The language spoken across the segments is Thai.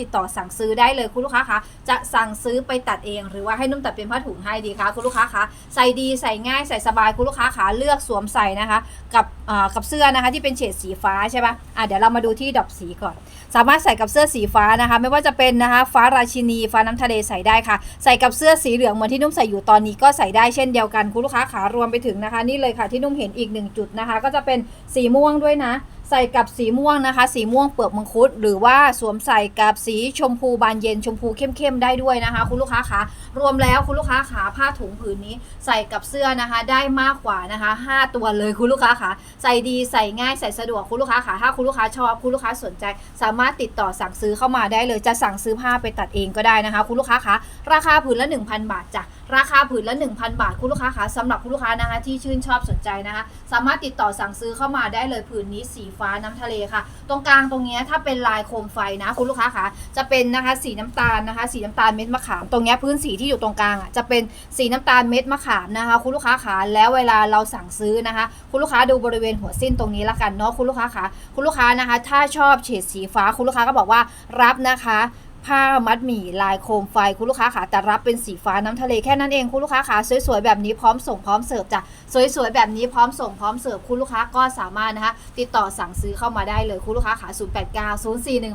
ติดต่อสั่งซื้อได้เลยคุณลูกค้าคะจะสั่งซื้อไปตัดเอง หรือว่าให้นุ่มตัดเป็นผ้าถุงให้ดีคะคุณลูกค้าคะใส่ดีใส่ง่ายใส่สบายคุณลูกค้าคะเลือกสวมใส่นะคะ กับอ่ากับเสื้อนะคะที่เป็นเฉดสีฟ้าใช่ปะอะเดี๋ยวเรามาดูที่ดอกสีก่อน สามารถใส่กับเสื้อสีฟ้านะคะ ไม่ว่าจะเป็นนะคะฟ้าราชินีฟ้าน้ำทะเลใส่ได้ค่ะ ใส่กับเสื้อสีเหลืองเหมือนที่นุ่มใส่อยู่ตอนนี้ก็ใส่ได้เช่นเดียวกันคุณลูกค้าขารวมไปถึงนะคะ นี่เลยค่ะที่นุ่มเห็นอีกหนึ่งจุดนะคะ ก็จะเป็นสีม่วงด้วยนะ ใส่กับสีม่วงนะคะ สีม่วงเปลือกมังคุด หรือว่าสวมใส่กับสีชมพูบานเย็นชมพูเข้มๆได้ด้วยนะคะ คุณลูกค้าขารวมแล้วคุณลูกค้าขาผ้าถุงผืนนี้ ใส่กับเสื้อนะคะ ได้มากกว่านะคะ 5 ตัวเลยคุณลูกค้าขาใส่ดีใส่ง่ายใส่สะดวกคุณลูกค้าขาถ้าคุณลูกค้าชอบคุณลูกค้าสนใจ สามารถติดต่อสั่งซื้อเข้ามาได้เลย จะสั่งซื้อผ้าไปตัดเองก็ได้นะคะ คุณลูกค้าคะราคาผืนละ 1,000 บาทจ้ะราคาผืนละ 1,000 บาท คุณลูกค้าคะสำหรับคุณลูกค้านะคะ ที่ชื่นชอบสนใจนะคะ สามารถติดต่อสั่งซื้อเข้ามาได้เลยผืนนี้สีฟ้าน้ำทะเลค่ะ ตรงกลางตรงนี้ถ้าเป็นลายโคมไฟนะ คุณลูกค้าคะจะเป็นนะคะสีน้ำตาลนะคะ สีน้ำตาลเม็ดมะขาม ตรงนี้พื้นสีที่อยู่ตรงกลางอะจะเป็นสีน้ำตาลเม็ดมะขามนะคะ คุณลูกค้าคะแล้วเวลาเราสั่งซื้อนะคะ คุณลูกค้าดูบริเวณหัวสิ้นตรงนี้ละกันเนาะคุณลูกค้าคะคุณลูกค้านะคะ ถ้าชอบเฉดสีฟ้าคุณลูกค้าก็บอกว่ารับนะคะ ผ้ามัดหมี่ลายโคมไฟคุณลูกค้าขาแต่รับเป็นสีฟ้าน้ำทะเลแค่นั้นเองคุณลูกค้าขาสวยๆแบบนี้พร้อมส่งพร้อมเสิร์ฟจ้ะสวยๆแบบนี้พร้อมส่งพร้อมเสิร์ฟคุณลูกค้าก็สามารถนะคะติดต่อสั่งซื้อเข้ามาได้เลยคุณลูกค้าขา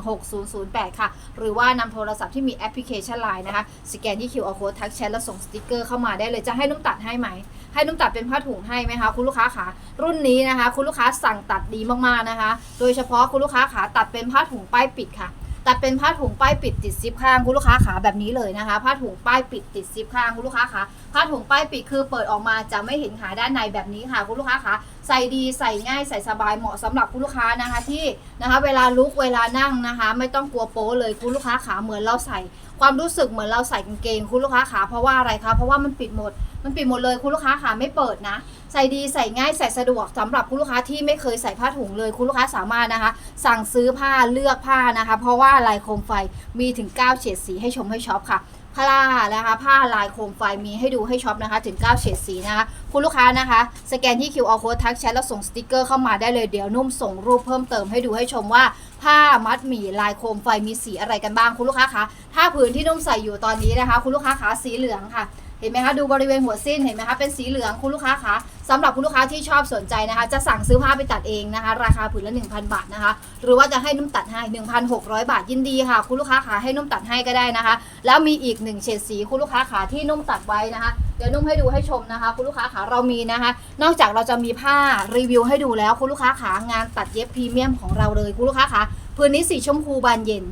0890416008 ค่ะ หรือว่านำโทรศัพท์ที่มีแอปพลิเคชันไลน์นะคะสแกนที่ QR code ทักแชทแล้วส่งสติกเกอร์เข้ามาได้เลยจะให้นุ่มตัดให้ไหมให้นุ่มตัดเป็นผ้าถุงให้ไหมคะคุณลูกค้าขารุ่นนี้นะคะ คุณลูกค้าสั่งตัดดีมากๆนะคะ โดยเฉพาะคุณลูกค้าขาตัดเป็นผ้าถุงป้ายปิดค่ะ แต่เป็นผ้าถุงป้ายปิดติดซิปข้างคุณลูกค้าขาแบบนี้เลยนะคะ ผ้าถุงป้ายปิดติดซิปข้างคุณลูกค้าขาผ้าถุงป้ายปิดคือเปิดออกมาจะไม่เห็นขาด้านในแบบนี้ค่ะคุณลูกค้าขา ใส่ดีใส่ง่ายใส่สบายเหมาะสำหรับคุณลูกค้านะคะที่นะคะ เวลาลุกเวลานั่งนะคะ ไม่ต้องกลัวโป๊เลยคุณลูกค้าขาเหมือนเราใส่ ความรู้สึกเหมือนเราใส่กางเกง คุณลูกค้าขาเพราะว่าอะไรคะเพราะว่ามันปิดหมด มันปิดหมดเลยคุณลูกค้าขาไม่เปิดนะ ใส่ดีใส่ง่ายใส่สะดวกสำหรับคุณลูกค้าที่ไม่เคยใส่ผ้าถุงเลยคุณลูกค้าสามารถนะคะ สั่งซื้อผ้าเลือกผ้านะคะ เพราะว่าลายโคมไฟมีถึง 9 เฉดสีให้ชมให้ช็อปค่ะ ผ้านะคะผ้าลายโคมไฟมีให้ดูให้ช็อปนะคะ ถึง 9 เฉดสีนะคะคุณลูกค้านะคะ สแกนที่ QR code ทักแชทแล้วส่งสติกเกอร์เข้ามาได้เลยเดี๋ยวนุ่มส่งรูปเพิ่มเติมให้ดูให้ชมว่า ผ้ามัดหมี่ลายโคมไฟมีสีอะไรกันบ้างคุณลูกค้าคะถ้าผืนที่นุ่มใส่อยู่ตอนนี้นะคะ คุณลูกค้าคะสีเหลืองค่ะ เห็นไหมคะดูบริเวณหัวสิ้นเห็นไหมคะเป็นสีเหลืองคุณลูกค้าคะสำหรับคุณลูกค้าที่ชอบสนใจนะคะ จะสั่งซื้อผ้าไปตัดเองนะคะ ราคาผืนละ 1,000 บาทนะคะ หรือว่าจะให้นุ่มตัดให้ 1,600 บาทยินดีค่ะ คุณลูกค้าขาให้นุ่มตัดให้ก็ได้นะคะ แล้วมีอีกหนึ่งเฉดสีคุณลูกค้าขาที่นุ่มตัดไว้นะคะเดี๋ยวนุ่มให้ดูให้ชมนะคะ คุณลูกค้าขาเรามีนะคะ นอกจากเราจะมีผ้ารีวิวให้ดูแล้วคุณลูกค้าขางานตัดเย็บพรีเมียมของเราเลยคุณลูกค้าขาพื้นนี้สีชมพูบานเย็น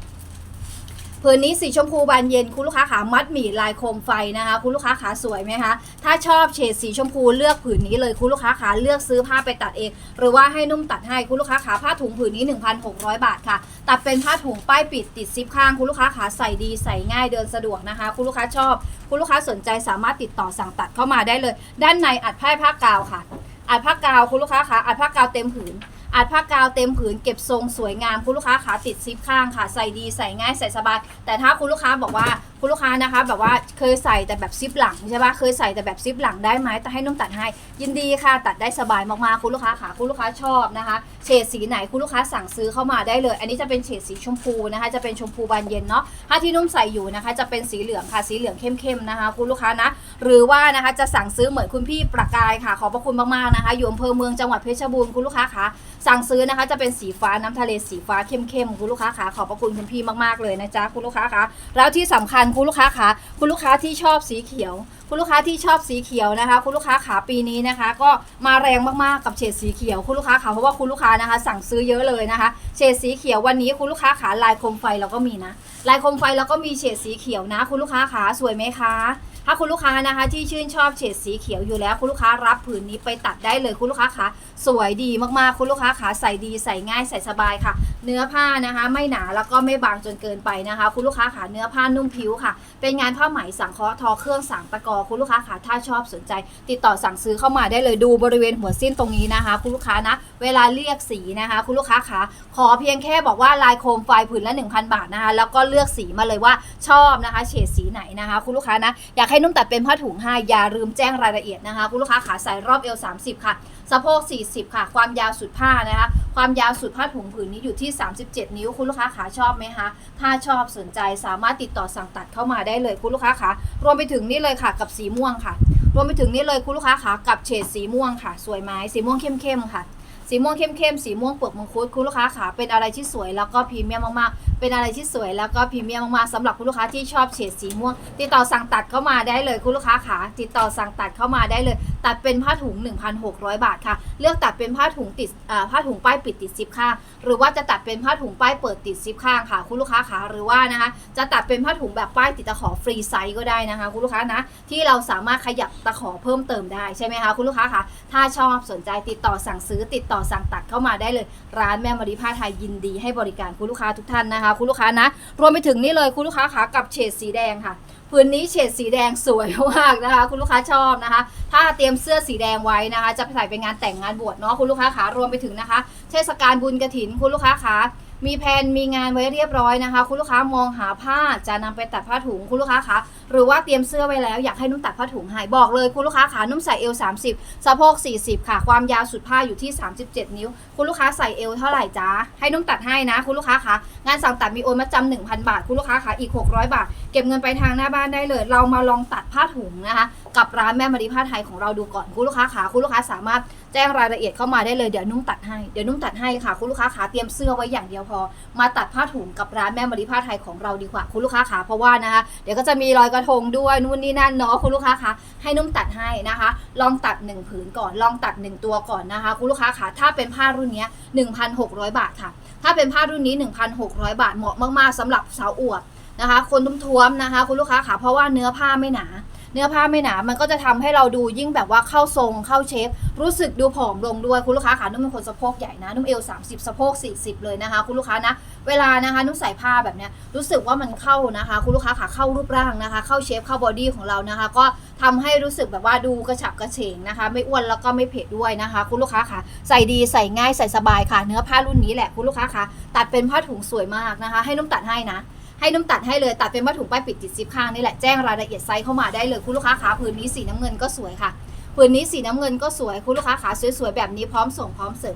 ผืนนี้สีชมพูบานเย็นคุณลูกค้าขามัดหมี่ลายโคมไฟนะคะ คุณลูกค้าขาสวยไหมคะ ถ้าชอบเฉดสีชมพูเลือกผืนนี้เลยคุณลูกค้าขาเลือกซื้อผ้าไปตัดเอง หรือว่าให้นุ่มตัดให้คุณลูกค้าขาผ้าถุงผืนนี้ 1,600 บาทค่ะ ตัดเป็นผ้าถุงป้ายปิดติดซิปข้างคุณลูกค้าขาใส่ดีใส่ง่ายเดินสะดวกนะคะ คุณลูกค้าชอบ คุณลูกค้าสนใจสามารถติดต่อสั่งตัดเข้ามาได้เลย ด้านในอัดผ้าผ้ากาวค่ะ อัดผ้ากาวคุณลูกค้าขาอัดผ้ากาวเต็มผืน อัดผ้ากาวเต็มผืนเก็บทรงสวยงามคุณลูกค้าขาติดซิปข้างค่ะ ใส่ดีใส่ง่ายใส่สบาย แต่ถ้าคุณลูกค้าบอกว่า คุณลูกค้านะคะแบบว่าเคยใส่แต่แบบซิปหลังใช่ปะเคยใส่แต่แบบซิปหลังได้ไหมแต่ให้นุ่มตัดให้ ยินดีค่ะ ตัดได้สบายมากๆคุณลูกค้าขาคุณลูกค้าชอบนะคะ เฉดสีไหนคุณลูกค้าสั่งซื้อเข้ามาได้เลย อันนี้จะเป็นเฉดสีชมพูนะคะ จะเป็นชมพูบานเย็นเนาะถ้าที่นุ่มใส่อยู่นะคะ จะเป็นสีเหลืองค่ะสีเหลืองเข้มๆนะคะ คุณลูกค้านะ หรือว่านะคะจะสั่งซื้อเหมือนคุณพี่ประกายค่ะ ขอบพระคุณมากๆนะคะอยู่อำเภอเมืองจังหวัดเพชรบูรณ์คุณลูกค้าคะสั่งซื้อนะคะจะเป็นสีฟ้าน้ำทะเลสีฟ้าเข้มๆคุณลูกค้าคะขอบพระคุณคุณพี่มากๆเลยนะจ๊ะคุณลูกค้าคะแล้วที่สำคัญคุณลูกค้าคะคุณลูกค้าที่ชอบสีเขียว คุณลูกค้าที่ชอบสีเขียวนะคะ คุณลูกค้าขาปีนี้นะคะ ก็มาแรงมากๆกับเฉดสีเขียว คุณลูกค้าขาเพราะว่าคุณลูกค้านะคะ สั่งซื้อเยอะเลยนะคะ เฉดสีเขียววันนี้คุณลูกค้าขาลายโคมไฟเราก็มีนะลายโคมไฟเราก็มีเฉดสีเขียวนะ คุณลูกค้าขาสวยไหมคะถ้าคุณลูกค้านะคะที่ชื่นชอบเฉดสีเขียวอยู่แล้ว คุณลูกค้ารับผืนนี้ไปตัดได้เลยคุณลูกค้าคะสวยดีมากๆ คุณลูกค้าขาใส่ดีใส่ง่ายใส่สบายค่ะเนื้อผ้านะคะไม่หนาแล้วก็ไม่บางจนเกินไปนะคะ คุณลูกค้าขาเนื้อผ้านุ่มผิวค่ะ เป็นงานผ้าไหมสังเคราะห์ทอเครื่องสังตะกอคุณลูกค้าขาถ้าชอบสนใจ ติดต่อสั่งซื้อเข้ามาได้เลยดูบริเวณหัวสิ้นตรงนี้นะคะ คุณลูกค้านะ เวลาเรียกสีนะคะ คุณลูกค้าขาขอเพียงแค่บอกว่าลายโคมไฟผืนละ 1,000 บาทนะคะ แล้วก็เลือกสีมาเลยว่าชอบนะคะเฉดสีไหนนะคะ คุณลูกค้านะอยากากให้นุ่มตัดเป็นผ้าถุงให้อย่าลืมแจ้งรายละเอียดนะคะ คุณลูกค้าขาใส่รอบเอว30 ค่ะสะโพก40 ค่ะ ความยาวสุดผ้านะคะความยาวสุดผ้าถุงผืนนี้อยู่ที่ 37 นิ้วคุณลูกค้าขาชอบไหมคะ ถ้าชอบสนใจสามารถติดต่อสั่งตัดเข้ามาได้เลยคุณลูกค้าขารวมไปถึงนี่เลยค่ะกับสีม่วงค่ะ รวมไปถึงนี่เลยคุณลูกค้าขากับเฉดสีม่วงค่ะ สวยไหมสีม่วงเข้มๆค่ะสีม่วงเข้มๆ สีม่วงเปลือกมังคุดคุณลูกค้าขาเป็นอะไรที่สวยแล้วก็พรีเมียมมากๆ เป็นอะไรที่สวยแล้วก็พรีเมียมมากๆสำหรับคุณลูกค้าที่ชอบเฉดสีม่วง ติดต่อสั่งตัดเข้ามาได้เลยคุณลูกค้าขาติดต่อสั่งตัดเข้ามาได้เลย ตัดเป็นผ้าถุง 1,600 บาทค่ะ เลือกตัดเป็นผ้าถุงติดผ้าถุงป้ายปิดติดซิปข้าง หรือว่าจะตัดเป็นผ้าถุงป้ายเปิดติดซิปข้างค่ะ คุณลูกค้าขาหรือว่านะคะจะตัดเป็นผ้าถุงแบบป้ายติดตะขอฟรีไซส์ก็ได้นะคะ คุณลูกค้านะที่เราสามารถขยับตะขอเพิ่มเติมได้ใช่ไหมคะคุณลูกค้าคะถ้าชอบสนใจติดต่อสั่งซื้อติดต่อสั่งตัดเข้ามาได้เลย ร้านแม่มาริผ้าไทยยินดีให้บริการคุณลูกค้าทุกท่านนะคะ คุณลูกค้านะรวมไปถึงนี่เลยคุณลูกค้าขากับเฉดสีแดงค่ะ พื้นนี้เฉดสีแดงสวยมากนะคะ คุณลูกค้าชอบนะคะ ถ้าเตรียมเสื้อสีแดงไว้นะคะ จะไปใส่ไปงานแต่งงานบวชเนาะคุณลูกค้าขารวมไปถึงนะคะ เทศกาลบุญกระถินคุณลูกค้าขามีแผนมีงานไว้เรียบร้อยนะคะ คุณลูกค้ามองหาผ้าจะนำไปตัดผ้าถุงคุณลูกค้าคะหรือว่าเตรียมเสื้อไว้แล้วอยากให้นุ่มตัดผ้าถุงให้บอกเลยคุณลูกค้าขานุ่มใส่เอว30สะโพก40 ค่ะ ความยาวสุดผ้าอยู่ที่ 37 นิ้ว คุณลูกค้าใส่เอวเท่าไหร่จ๊ะให้นุ่มตัดให้นะ คุณลูกค้าคะงานสั่งตัดมีโอนมาจำ1,000 บาท คุณลูกค้าคะอีก 600 บาทเก็บเงินไปทางหน้าบ้านได้เลย เรามาลองตัดผ้าถุงนะคะ กับร้านแม่มารีผ้าไทยของเราดูก่อนคุณลูกค้าขาคุณลูกค้าสามารถแจ้งรายละเอียดเข้ามาได้เลยเดี๋ยวนุ่มตัดให้เดี๋ยวนุ่มตัดให้ค่ะคุณลูกค้าขาเตรียมเสื้อไว้อย่างเดียวพอ มาตัดผ้าถุงกับร้านแม่มารีผ้าไทยของเราดีกว่าคุณลูกค้าขาเพราะว่านะคะเดี๋ยวก็จะมีรอยกระทงด้วยนู่นนี่นั่นเนาะคุณลูกค้าคะให้นุ่มตัดให้นะคะ ลองตัดหนึ่งผืนก่อนลองตัดหนึ่งตัวก่อนนะคะคุณลูกค้าขาถ้าเป็นผ้ารุ่นนี้1,600 บาทค่ะ ถ้าเป็นผ้ารุ่นนี้ 1,600 บาทเหมาะมากๆสำหรับสาวอวบ นะคะ คนท้วมๆนะคะ คุณลูกค้าขาเพราะว่าเนื้อผ้าไม่หนา เนื้อผ้าไม่หนา มันก็จะทำให้เราดูยิ่งแบบว่าเข้าทรงเข้าเชฟ รู้สึกดูผอมลงด้วยคุณลูกค้าขานุ่มเป็นคนสะโพกใหญ่นะนุ่มเอว30สะโพก40 เลยนะคะ คุณลูกค้านะเวลานะคะนุ่มใส่ผ้าแบบเนี้ยรู้สึกว่ามันเข้านะคะ คุณลูกค้าขาเข้ารูปร่างนะคะ เข้าเชฟเข้าบอดี้ของเรานะคะ ก็ทำให้รู้สึกแบบว่าดูกระฉับกระเฉงนะคะ ไม่อ้วนแล้วก็ไม่เผ็ดด้วยนะคะ คุณลูกค้าขาใส่ดีใส่ง่ายใส่สบายค่ะ เนื้อผ้ารุ่นนี้แหละคุณลูกค้าขาตัดเป็นผ้าถุงสวยมากนะคะ ให้นุ่มตัดให้นะ ให้นุ่มตัดให้เลยตัดเป็นผ้าถุงป้ายปิดติดซิปข้างนี่แหละแจ้งรายละเอียดไซส์เข้ามาได้เลยคุณลูกค้าขาผืนนี้สีน้ำเงินก็สวยค่ะผืนนี้สีน้ำเงินก็สวยคุณลูกค้าขาสวยๆแบบนี้พร้อมส่งพร้อมเสิร์ฟ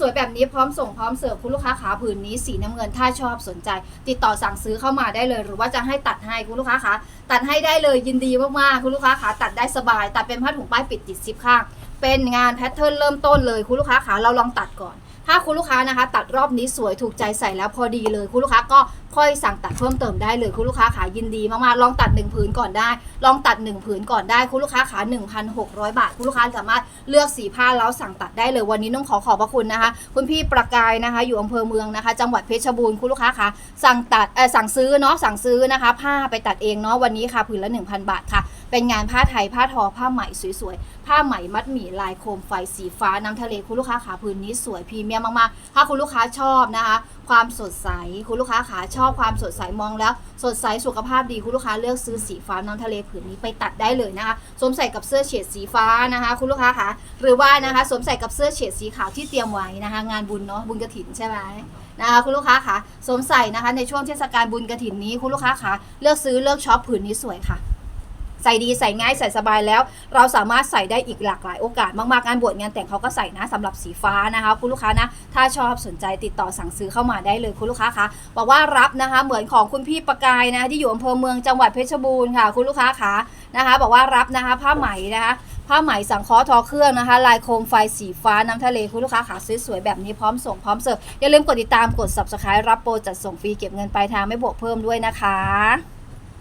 สวยๆแบบนี้พร้อมส่งพร้อมเสิร์ฟคุณลูกค้าขาผืนนี้สีน้ำเงินถ้าชอบสนใจ ติดต่อสั่งซื้อเข้ามาได้เลย หรือว่าจะให้ตัดให้คุณลูกค้าขาตัดให้ได้เลยยินดีมากๆคุณลูกค้าขาตัดได้สบาย ตัดเป็นผ้าถุงป้ายปิดติดซิปข้าง เป็นงานแพทเทิร์นเริ่มต้นเลยคุณลูกค้าขาเราลองตัดก่อน ถ้าคุณลูกค้านะคะ ตัดรอบนี้สวยถูกใจใส่แล้วพอดีเลยคุณลูกค้าก็ค่อยสั่งตัดเพิ่มเติมได้เลยคุณลูกค้าขายินดีมากๆลองตัด 1 ผืนก่อนได้ ลองตัด 1 ผืนก่อนได้คุณลูกค้าขา1,600 บาท คุณลูกค้าสามารถเลือกสีผ้าแล้วสั่งตัดได้เลยวันนี้ต้องขอขอบพระคุณนะคะ คุณพี่ประกายนะคะ อยู่อำเภอเมืองนะคะ จังหวัดเพชรบูรณ์คุณลูกค้าคะสั่งตัดเออสั่งซื้อเนาะสั่งซื้อนะคะ ผ้าไปตัดเองเนาะวันนี้ค่ะผืนละ 1,000 บาทค่ะ เป็นงานผ้าไทยผ้าทอผ้าไหมสวยๆ ผ้าไหมมัดหมี่ลายโคมไฟสีฟ้าน้ำทะเลคุณลูกค้าขาผืนนี้สวยพรีเมียมมากๆ ถ้าคุณลูกค้าชอบนะคะ ความสดใสคุณลูกค้าขาชอบความสดใสมองแล้ว สดใสสุขภาพดีคุณลูกค้าเลือกซื้อสีฟ้าน้ำทะเลผืนนี้ไปตัดได้เลยนะคะสวมใส่กับเสื้อเฉดสีฟ้านะคะ คุณลูกค้าขาหรือว่านะคะสวมใส่กับเสื้อเฉดสีขาวที่เตรียมไว้นะคะ งานบุญเนาะบุญกระถินใช่ไหมนะคะคุณลูกค้าขาสวมใส่นะคะในช่วงเทศกาลบุญกระถินนี้คุณลูกค้าขาเลือกซื้อเลือกช็อปผืนนี้สวยค่ะ ใส่ดีใส่ง่ายใส่สบายแล้ว เราสามารถใส่ได้อีกหลากหลายโอกาสมากๆงานบวชงานแต่งเขาก็ใส่นะสำหรับสีฟ้านะคะ คุณลูกค้านะ ถ้าชอบสนใจติดต่อสั่งซื้อเข้ามาได้เลยคุณลูกค้าคะบอกว่ารับนะคะ เหมือนของคุณพี่ประกายนะคะที่อยู่อำเภอเมืองจังหวัดเพชรบูรณ์ค่ะ คุณลูกค้าคะนะคะ บอกว่ารับนะคะผ้าไหมนะคะผ้าไหมสังเคราะห์ทอเครื่องนะคะ ลายโคมไฟสีฟ้าน้ำทะเลคุณลูกค้าขาสวยๆแบบนี้พร้อมส่งพร้อมเสิร์ฟอย่าลืมกดติดตามกด subscribe รับโปรจัดส่งฟรีเก็บเงินปลายทางไม่บวกเพิ่มด้วยนะคะ